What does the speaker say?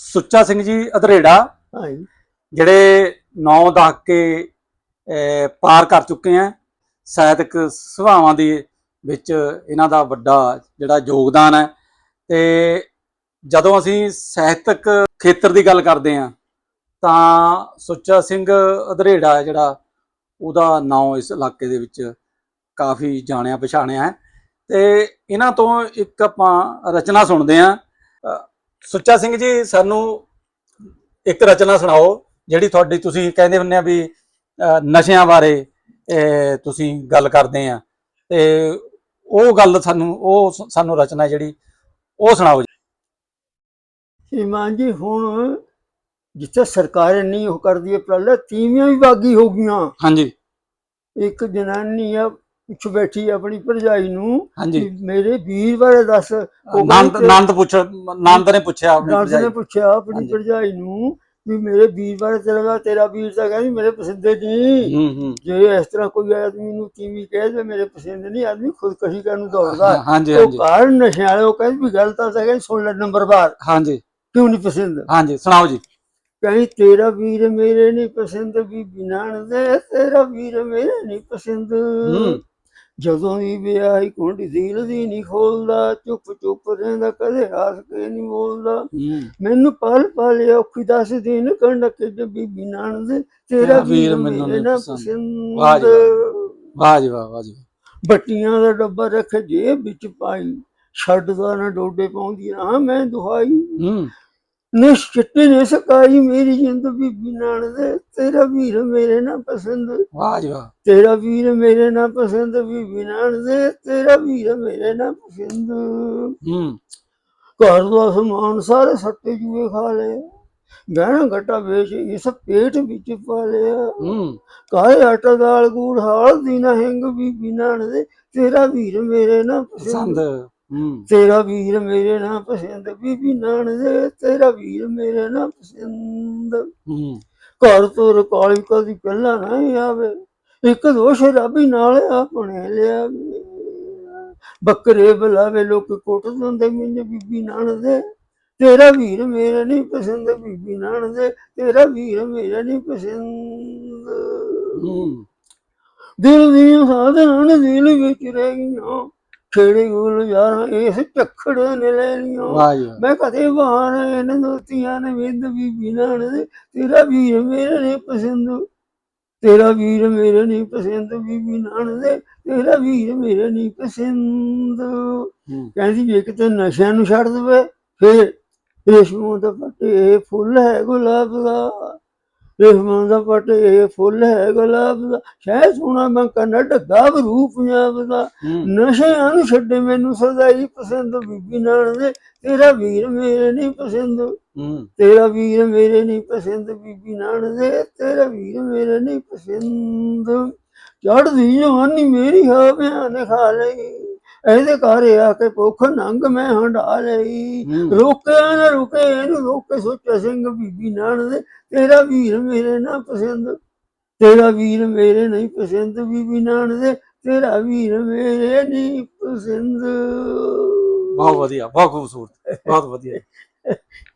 ਸੁੱਚਾ ਸਿੰਘ ਜੀ ਅਧਰੇੜਾ ਹਾਂਜੀ। ਜਿਹੜੇ 9 ਦਹਾਕੇ ਪਾਰ ਕਰ ਚੁੱਕੇ ਆ ਸਾਹਿਤਕ ਸੁਭਾਵਾਂ ਦੇ ਵਿੱਚ ਇਹਨਾਂ ਦਾ ਵੱਡਾ ਜਿਹੜਾ ਯੋਗਦਾਨ ਹੈ। ਤੇ ਜਦੋਂ ਅਸੀਂ ਸਾਹਿਤਕ ਖੇਤਰ ਦੀ ਗੱਲ ਕਰਦੇ ਆ ਤਾਂ ਸੁੱਚਾ ਸਿੰਘ ਅਧਰੇੜਾ ਜਿਹੜਾ ਉਹਦਾ ਨਾਂ ਇਸ ਇਲਾਕੇ ਦੇ ਵਿੱਚ ਕਾਫੀ ਜਾਣਿਆ ਪਛਾਣਿਆ ਹੈ। ਤੇ ਇਹਨਾਂ ਤੋਂ ਇੱਕ ਆਪਾਂ ਰਚਨਾ ਸੁਣਦੇ ਆ ਸੁੱਚਾ ਸਿੰਘ ਜੀ ਸਾਨੂੰ ਇੱਕ ਰਚਨਾ ਸੁਣਾਓ ਜਿਹੜੀ ਤੁਹਾਡੀ ਤੁਸੀਂ ਕਹਿੰਦੇ ਹੁੰਦੇ ਆ ਵੀ ਨਸ਼ਿਆਂ ਬਾਰੇ ਤੁਸੀਂ ਗੱਲ ਕਰਦੇ ਆ। ਤੇ ਉਹ ਗੱਲ ਸਾਨੂੰ ਉਹ ਸਾਨੂੰ ਰਚਨਾ ਜਿਹੜੀ ਉਹ ਸੁਣਾਓ ਜੀ। ਸ਼੍ਰੀਮਾਨ ਜੀ ਹੁਣ ਜਿੱਥੇ ਸਰਕਾਰ ਨਹੀਂ ਉਹ ਕਰਦੀ ਹੈ ਪਹਿਲਾਂ ਤੀਵੀਆਂ ਵੀ ਬਾਗੀ ਹੋ ਗਈਆਂ। ਹਾਂਜੀ। ਇੱਕ ਜਨਾਨੀ ਆ ਪਿੱਛੇ ਬੈਠੀ ਆਪਣੀ ਭਰਜਾਈ ਨੂੰ। ਹਾਂਜੀ। ਵੀ ਮੇਰੇ ਵੀਰ ਬਾਰੇ ਦੱਸ। ਉਹ ਨੰਦ ਕਹਿੰਦੀ ਨੰਦ ਪੁੱਛ ਨੰਦ ਨੇ ਪੁੱਛਿਆ ਆਪਣੀ ਨੰਦ ਨੇ ਭਰਜਾਈ। ਪੁੱਛਿਆ ਆਪਣੀ ਹਾਂਜੀ। ਭਰਜਾਈ ਨੂੰ ਵੀ ਮੇਰੇ ਵੀਰ ਬਾਰੇ ਤੇਰਾ ਤੇਰਾ ਵੀਰ ਤਾਂ ਕਹਿੰਦੀ ਮੇਰੇ ਪਸੰਦ ਨਹੀਂ ਹੂੰ ਹੂੰ। ਜੇ ਇਸ ਤਰ੍ਹਾਂ ਕੋਈ ਆਦਮੀ ਨੂੰ ਤੀਵੀਂ ਕਹੇ ਤੇ ਮੇਰੇ ਪਸੰਦ ਨਹੀਂ ਆਦਮੀ ਖੁਦਕਸ਼ੀ ਕਰਨ ਨੂੰ ਦੌੜਦਾ। ਹਾਂਜੀ ਉਹ ਹਾਂਜੀ। ਕਾਰਨ ਨਸ਼ੇ ਵਾਲੇ ਉਹ ਕਹਿੰਦੇ ਵੀ ਗੱਲ ਤਾਂ ਕਹਿੰਦੇ ਸੁਣ ਲੈ ਨੰਬਰ ਬਾਰ। ਹਾਂਜੀ। ਕਿਉਂ ਨਹੀਂ ਪਸੰਦ? ਹਾਂਜੀ ਸੁਣਾਓ ਜੀ। ਕਹੀਂ ਤੇਰਾ ਵੀਰ ਮੇਰੇ ਨਹੀਂ ਪਸੰਦ ਵੀ ਬਿਨਾਣ ਦੇ ਤੇਰਾ ਵੀਰ ਮੇਰੇ ਨਹੀਂ ਪਸੰਦ। ਹੂੰ। ਜਦੋਂ ਵੀ ਵਿਆਹੀ ਕੁੰਡੀ ਦਿਲ ਦੀ ਨਹੀਂ ਖੋਲਦਾ ਚੁੱਪ ਚੁੱਪ ਰਹਿੰਦਾ ਕਦੇ ਹੱਸ ਕੇ ਨਹੀਂ ਬੋਲਦਾ। ਹੂੰ। ਮੈਨੂੰ ਪਲ ਪਲ ਔਖੀ ਦੱਸ ਦਿਨ ਕੰਡਕ ਕੇ ਵੀ ਬਿਨਾਣ ਦੇ ਤੇਰਾ ਵੀਰ ਮੈਨੂੰ ਨਹੀਂ ਪਸੰਦ। ਵਾਹ ਜੀ ਵਾਹ। ਜੀ ਵਾਹ ਜੀ। ਬੱਟੀਆਂ ਦਾ ਡੱਬਾ ਰੱਖ ਜੇਬ ਵਿੱਚ ਪਾਈ ਛੱਡਦਾ ਨਾ ਡੋਡੇ ਪਾਉਂਦੀ ਨਾ ਮੈਂ ਦੁਹਾਈ। ਚਿੱਟੇ ਨੇ ਸਕਾਈ ਮੇਰੀ ਜਿੰਦ ਬੀਬੀ ਨਾਨ ਦੇ। ਤੇਰਾ ਵੀਰ ਮੇਰੇ ਨਾ ਪਸੰਦ। ਵਾਹ ਜੀ ਵਾਹ। ਤੇਰਾ ਵੀਰ ਮੇਰੇ ਨਾ ਪਸੰਦ ਬੀਬੀ ਨਾਨ ਦੇ। ਤੇਰਾ ਵੀਰ ਮੇਰੇ ਨਾ ਪਸੰਦ। ਹੂੰ। ਘਰ ਦਾ ਸਮਾਨ ਸਾਰੇ ਸੱਟੇ ਜੂਏ ਖਾ ਲਏ। ਗਹਿਣਾ ਘਟਾ ਵੇਚ ਇਸ ਪੇਟ ਵਿੱਚ ਪਾ ਲਿਆ। ਹੂੰ। ਕਾਲੇ ਆਟਾ ਦਾਲ ਗੂੜ ਹਾਲ ਦੀ ਨਾ ਹਿੰਗ ਬੀਬੀ ਨਾਨ ਦੇ। ਤੇਰਾ ਵੀਰ ਮੇਰੇ ਨਾ ਪਸੰਦ। ਤੇਰਾ ਵੀਰ ਮੇਰੇ ਨਾ ਪਸੰਦ ਬੀਬੀ ਨਾਨ ਦੇ ਤੇਰਾ ਵੀਰ ਮੇਰੇ ਨਾ ਪਸੰਦ। ਘਰ ਤੋਂ ਰਕਾਲੀ ਕਦੀ ਪਹਿਲਾਂ ਨਾ ਆਵੇ ਇੱਕ ਦੋ ਸ਼ਰਾਬੀ ਨਾਲ ਆਪਣੇ ਲਿਆਵੇ। ਬੱਕਰੇ ਬੁਲਾਵੇ ਲੋਕ ਕੁੱਟ ਦਿੰਦੇ ਮੈਨੂੰ ਬੀਬੀ ਨਾਨ ਦੇ। ਤੇਰਾ ਵੀਰ ਮੇਰੇ ਨਹੀਂ ਪਸੰਦ ਬੀਬੀ ਨਾਨ ਦੇ। ਤੇਰਾ ਵੀਰ ਮੇਰੇ ਨਹੀਂ ਪਸੰਦ। ਦਿਲ ਦੀਆਂ ਸਾਧਨਾਂ ਨੇ ਦਿਲ ਵਿੱਚ ਰਹਿ ਗਈਆਂ। ਛੇੜੇ ਗੁਲ ਯਾਰਾਂ ਇਸ ਝੱਖੜ ਨੇ ਲੈ ਵਾਹ ਮੈਂ ਕਦੇ ਬਾਹਰ ਇਹਨਾਂ ਦੋਤੀਆਂ ਨੇ ਵਿੰਦ ਵੀ ਬਿਨਾਂ ਦੇ ਤੇਰਾ ਵੀਰ ਮੇਰੇ ਨਹੀਂ ਪਸੰਦ। ਤੇਰਾ ਵੀਰ ਮੇਰੇ ਨਹੀਂ ਪਸੰਦ ਵੀ ਬਿਨਾਂ ਦੇ ਤੇਰਾ ਵੀਰ ਮੇਰੇ ਨਹੀਂ ਪਸੰਦ। ਕਹਿੰਦੀ ਜੇ ਕਿਤੇ ਨਸ਼ਿਆਂ ਨੂੰ ਛੱਡ ਦੇਵੇ ਫੇਰ ਰੇਸ਼ਮੋਂ ਦਾ ਪੱਟੇ ਫੁੱਲ ਹੈ ਗੁਲਾਬ ਦਾ। ਰੇਸ਼ਮੋਂ ਦਾ ਪੱਟੇ ਫੁੱਲ ਹੈ ਗੁਲਾਬ ਦਾ। ਸ਼ਹਿ ਸੋਹਣਾ ਮੈਂ ਕੰਨ ਢੱਗਾ ਰੂਪ ਪੰਜਾਬ ਦਾ। ਹੂੰ। ਨਸ਼ਿਆਂ ਨੂੰ ਛੱਡੇ ਮੈਨੂੰ ਸਦਾ ਹੀ ਪਸੰਦ ਬੀਬੀ ਨਾਨ ਦੇ। ਤੇਰਾ ਵੀਰ ਮੇਰੇ ਨਹੀਂ ਪਸੰਦ। ਹੂੰ। ਤੇਰਾ ਵੀਰ ਮੇਰੇ ਨਹੀਂ ਪਸੰਦ ਬੀਬੀ ਨਾਨ ਦੇ। ਤੇਰਾ ਵੀਰ ਮੇਰੇ ਨਹੀਂ ਪਸੰਦ। ਚੜਦੀ ਜਵਾਨੀ ਮੇਰੀ ਹਾਵਿਆਂ ਨੇ ਖਾ ਲਈ। ਇਹਦੇ ਘਰ ਆ ਕੇ ਭੁੱਖ ਨੰਗ ਮੈਂ ਹੰਡਾ ਲਈ। ਰੋਕਿਆ ਨਾ ਰੁਕੇ ਇਹਨੂੰ ਰੋਕੇ ਸੋਚਿਆ ਸਿੰਘ ਬੀਬੀ ਨਾਨ ਦੇ ਤੇਰਾ ਵੀਰ ਮੇਰੇ ਨਾ ਪਸੰਦ ਤੇਰਾ ਵੀਰ ਮੇਰੇ ਨਹੀਂ ਪਸੰਦ ਬੀਬੀ ਨਾਨ ਦੇ ਤੇਰਾ ਵੀਰ ਮੇਰੇ ਨਹੀਂ ਪਸੰਦ। ਬਹੁਤ ਵਧੀਆ ਬਹੁਤ ਖੂਬਸੂਰਤ ਬਹੁਤ ਵਧੀਆ।